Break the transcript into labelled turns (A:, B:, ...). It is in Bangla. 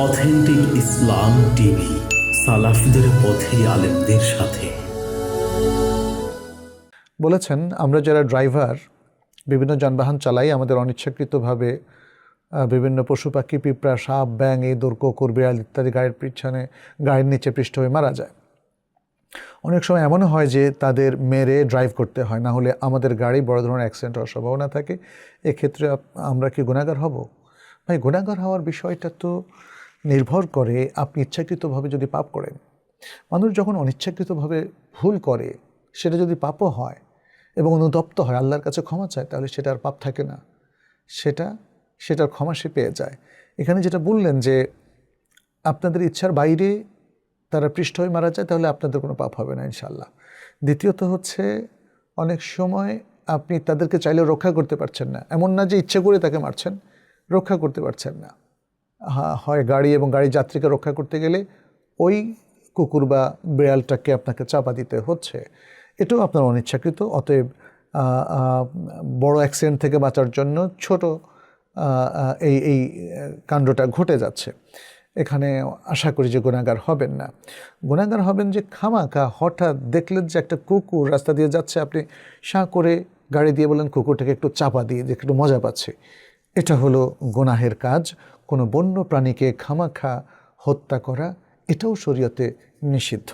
A: অথেন্টিক ইসলাম টিভি, সালাফিদের পথে আলেমদের সাথে।
B: বলেছেন, আমরা যারা ড্রাইভার, বিভিন্ন যানবাহন চালাই, আমাদের অনিচ্ছাকৃতভাবে বিভিন্ন পশু পাখি, পিঁপড়া, সাপ ব্যাং এই দোর কুকুর, বিড়াল ইত্যাদি গাড়ির পিছনে গাড়ির নিচে পৃষ্ঠ হয়ে মারা যায়। অনেক সময় এমনও হয় যে তাদের মেরে ড্রাইভ করতে হয়, না হলে আমাদের গাড়ি বড় ধরনের অ্যাক্সিডেন্ট হওয়ার সম্ভাবনা থাকে। এক্ষেত্রে আমরা কি গুণাগার হব? ভাই গুণাগার হওয়ার বিষয়টা তো নির্ভর করে আপনি ইচ্ছাকৃতভাবে যদি পাপ করেন, মানুষ যখন অনিচ্ছাকৃতভাবে ভুল করে, সেটা যদি পাপও হয় এবং অনুতপ্ত হয়, আল্লাহর কাছে ক্ষমা চায়, তাহলে সেটা আর পাপ থাকে না। সেটা, সেটার ক্ষমা সে পেয়ে যায়। এখানে যেটা বললেন যে, আপনাদের ইচ্ছার বাইরে তারা পৃষ্ঠ হয়ে মারা যায়, তাহলে আপনাদের কোনো পাপ হবে না ইনশাল্লাহ দ্বিতীয়ত হচ্ছে, অনেক সময় আপনি তাদেরকে চাইলেও রক্ষা করতে পারছেন না। এমন না যে ইচ্ছে করে তাকে মারছেন, রক্ষা করতে পারছেন না। হয় গাড়ি এবং গাড়ির যাত্রীকে রক্ষা করতে গেলে ওই কুকুর বা বিড়ালটাকে আপনাকে চাপা দিতে হচ্ছে। এটাও আপনার অনিচ্ছাকৃত, অতএব বড় অ্যাক্সিডেন্ট থেকে বাঁচার জন্য ছোট এই এই কাণ্ডটা ঘটে যাচ্ছে। এখানে আশা করি যে গুণাগার হবেন না। গুণাগার হবেন যে খামাখা, হঠাৎ দেখলেন যে একটা কুকুর রাস্তা দিয়ে যাচ্ছে, আপনি সাঁ করে গাড়ি দিয়ে বলেন কুকুরটাকে একটু চাপা দিয়ে, যে একটু মজা পাচ্ছে। এটা হলো গুনাহের কাজ। কোনো বন্য প্রাণীকে খামাখা হত্যা করা এটাও শরীয়তে নিষিদ্ধ।